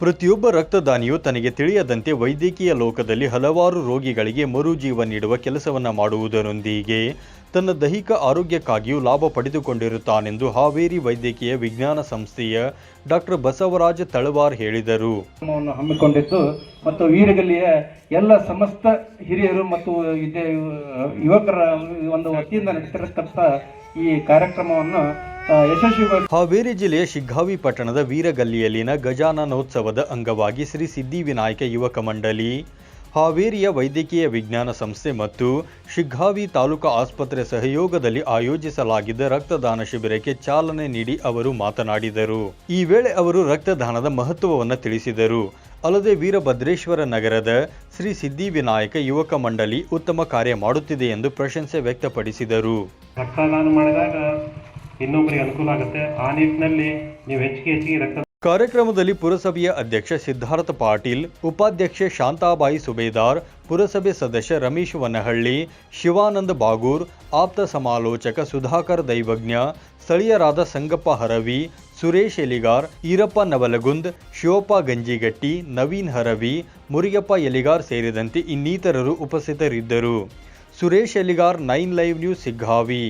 ಪ್ರತಿಯೊಬ್ಬ ರಕ್ತದಾನಿಯು ತನಗೆ ತಿಳಿಯದಂತೆ ವೈದ್ಯಕೀಯ ಲೋಕದಲ್ಲಿ ಹಲವಾರು ರೋಗಿಗಳಿಗೆ ಮರುಜೀವ ನೀಡುವ ಕೆಲಸವನ್ನು ಮಾಡುವುದರೊಂದಿಗೆ ತನ್ನ ದೈಹಿಕ ಆರೋಗ್ಯಕ್ಕಾಗಿಯೂ ಲಾಭ ಪಡೆದುಕೊಂಡಿರುತ್ತಾನೆಂದು ಹಾವೇರಿ ವೈದ್ಯಕೀಯ ವಿಜ್ಞಾನ ಸಂಸ್ಥೆಯ ಡಾಕ್ಟರ್ ಬಸವರಾಜ ತಳವಾರ್ ಹೇಳಿದರು. ಹಮ್ಮಿಕೊಂಡಿತ್ತು ಮತ್ತು ವೀರಗಲ್ಲಿಯ ಎಲ್ಲ ಸಮಸ್ತ ಹಿರಿಯರು ಮತ್ತು ಯುವಕರ ಒಂದು ವತಿಯಿಂದ ನಡೆಸಿರತಕ್ಕಂಥ ಈ ಕಾರ್ಯಕ್ರಮವನ್ನು ಹಾವೇರಿ ಜಿಲ್ಲೆಯ ಶಿಗ್ಗಾವಿ ಪಟ್ಟಣದ ವೀರಗಲ್ಲಿಯಲ್ಲಿನ ಗಜಾನನೋತ್ಸವದ ಅಂಗವಾಗಿ ಶ್ರೀ ಸಿದ್ಧಿವಿನಾಯಕ ಯುವಕ ಮಂಡಳಿ ಹಾವೇರಿಯ ವೈದ್ಯಕೀಯ ವಿಜ್ಞಾನ ಸಂಸ್ಥೆ ಮತ್ತು ಶಿಗ್ಗಾವಿ ತಾಲೂಕು ಆಸ್ಪತ್ರೆ ಸಹಯೋಗದಲ್ಲಿ ಆಯೋಜಿಸಲಾಗಿದ್ದ ರಕ್ತದಾನ ಶಿಬಿರಕ್ಕೆ ಚಾಲನೆ ನೀಡಿ ಅವರು ಮಾತನಾಡಿದರು. ಈ ವೇಳೆ ಅವರು ರಕ್ತದಾನದ ಮಹತ್ವವನ್ನು ತಿಳಿಸಿದರು. ಅಲ್ಲದೆ ವೀರಭದ್ರೇಶ್ವರ ನಗರದ ಶ್ರೀ ಸಿದ್ಧಿವಿನಾಯಕ ಯುವಕ ಮಂಡಳಿ ಉತ್ತಮ ಕಾರ್ಯ ಮಾಡುತ್ತಿದೆ ಎಂದು ಪ್ರಶಂಸೆ ವ್ಯಕ್ತಪಡಿಸಿದರು. ರಕ್ತದಾನ ಮಾಡಿದಾಗ ಇನ್ನೊಬ್ಬರಿಗೆ ಅನುಕೂಲ ಆಗುತ್ತೆ. ಆ ನಿಟ್ಟಿನಲ್ಲಿ ನೀವು ಹೆಚ್ಚಿಗೆ ಹೆಚ್ಚಿಗೆ ರಕ್ತ ಕಾರ್ಯಕ್ರಮದಲ್ಲಿ ಪುರಸಭೆಯ ಅಧ್ಯಕ್ಷ ಸಿದ್ಧಾರ್ಥ ಪಾಟೀಲ್, ಉಪಾಧ್ಯಕ್ಷೆ ಶಾಂತಾಬಾಯಿ ಸುಬೇದಾರ್, ಪುರಸಭೆ ಸದಸ್ಯ ರಮೇಶ್ ವನಹಳ್ಳಿ, ಶಿವಾನಂದ ಬಾಗೂರ್, ಆಪ್ತ ಸಮಾಲೋಚಕ ಸುಧಾಕರ್ ದೈವಜ್ಞ, ಸ್ಥಳೀಯರಾದ ಸಂಗಪ್ಪ ಹರವಿ, ಸುರೇಶ್ ಎಲಿಗಾರ್, ಈರಪ್ಪ ನವಲಗುಂದ್, ಶಿವಪ್ಪ ಗಂಜಿಗಟ್ಟಿ, ನವೀನ್ ಹರವಿ, ಮುರಿಯಪ್ಪ ಎಲಿಗಾರ್ ಸೇರಿದಂತೆ ಇನ್ನಿತರರು ಉಪಸ್ಥಿತರಿದ್ದರು. Suresh Eligar, nine live news, Shiggavi.